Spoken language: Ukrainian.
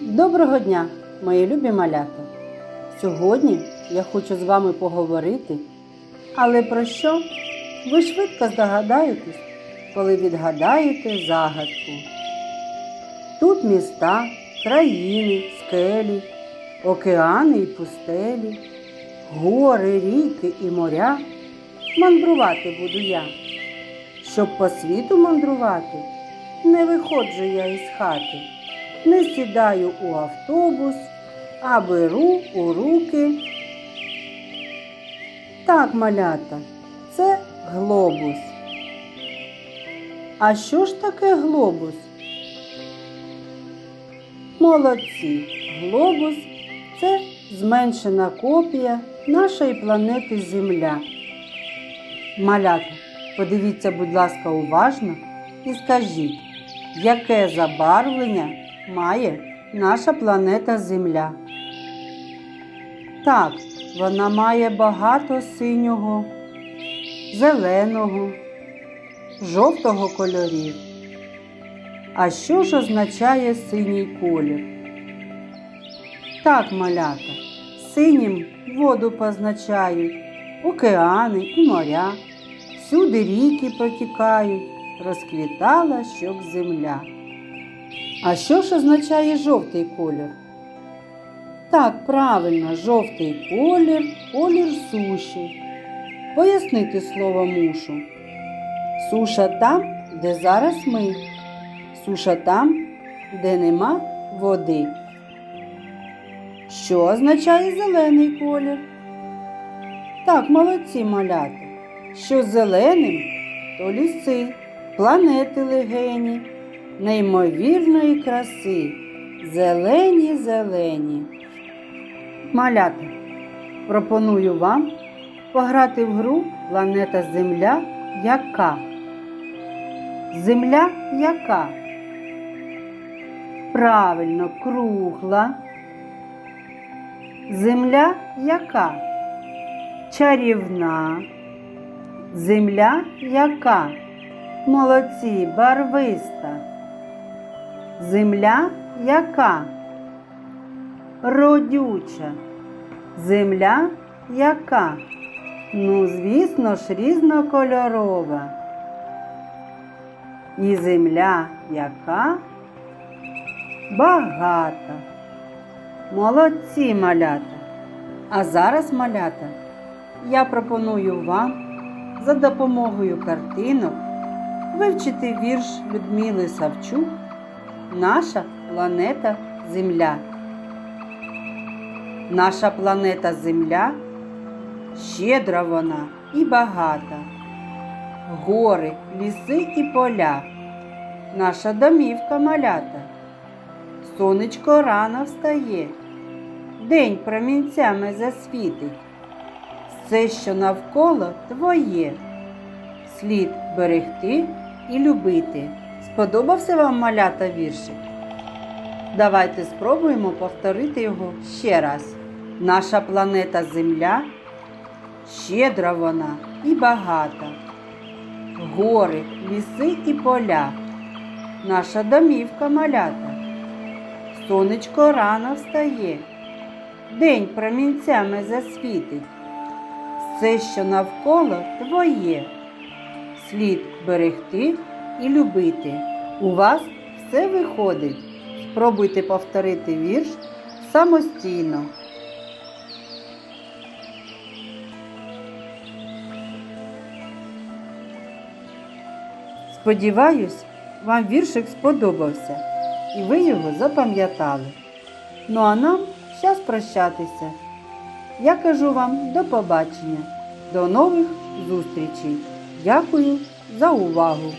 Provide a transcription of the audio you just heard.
Доброго дня, мої любі малята! Сьогодні я хочу з вами поговорити, але про що ви швидко здогадаєтесь, коли відгадаєте загадку. Тут міста, країни, скелі, океани і пустелі, гори, ріки і моря. Мандрувати буду я. Щоб по світу мандрувати, не виходжу я із хати не сідаю у автобус, а беру у руки. Так, малята, це глобус. А що ж таке глобус? Молодці. Глобус це зменшена копія нашої планети Земля. Малята, подивіться, будь ласка, уважно і скажіть, яке забарвлення має наша планета Земля. Так, вона має багато синього, зеленого, жовтого кольорів. А що ж означає синій колір? Так, малята, синім воду позначають, океани і моря, всюди ріки протікають, розквітала щоб земля. А що ж означає жовтий колір? Так, правильно, жовтий колір колір суші. Пояснити слово мушу. Суша там, де зараз ми. Суша там, де нема води. Що означає зелений колір? Так, молодці малята. Що зеленим, то ліси, планети легені неймовірної краси, зелені зелені. Малята, пропоную вам пограти в гру Планета Земля яка? Земля яка? Правильно, кругла. Земля яка? Чарівна. Земля яка? Молодці, барвиста. Земля яка? Родюча. Земля яка? Ну, звісно ж, різнокольорова. І земля яка? Багата. Молодці малята. А зараз, малята, я пропоную вам за допомогою картинок вивчити вірш Людмили Савчук Наша планета Земля. Наша планета Земля щедра вона і багата. Гори, ліси і поля. Наша домівка малята. Сонечко рано встає, день промінцями засвітить. Все, що навколо твоє, слід берегти і любити. Сподобався вам малята віршик? Давайте спробуємо повторити його ще раз. Наша планета Земля щедра вона і багата. Гори, ліси і поля. Наша домівка малята. Сонечко рано встає, день промінцями засвітить. Все, що навколо твоє, слід берегти і любити. У вас все виходить. Спробуйте повторити вірш самостійно. Сподіваюсь, вам віршик сподобався і ви його запам'ятали. Ну а нам час прощатися. Я кажу вам до побачення, до нових зустрічей. Дякую за увагу!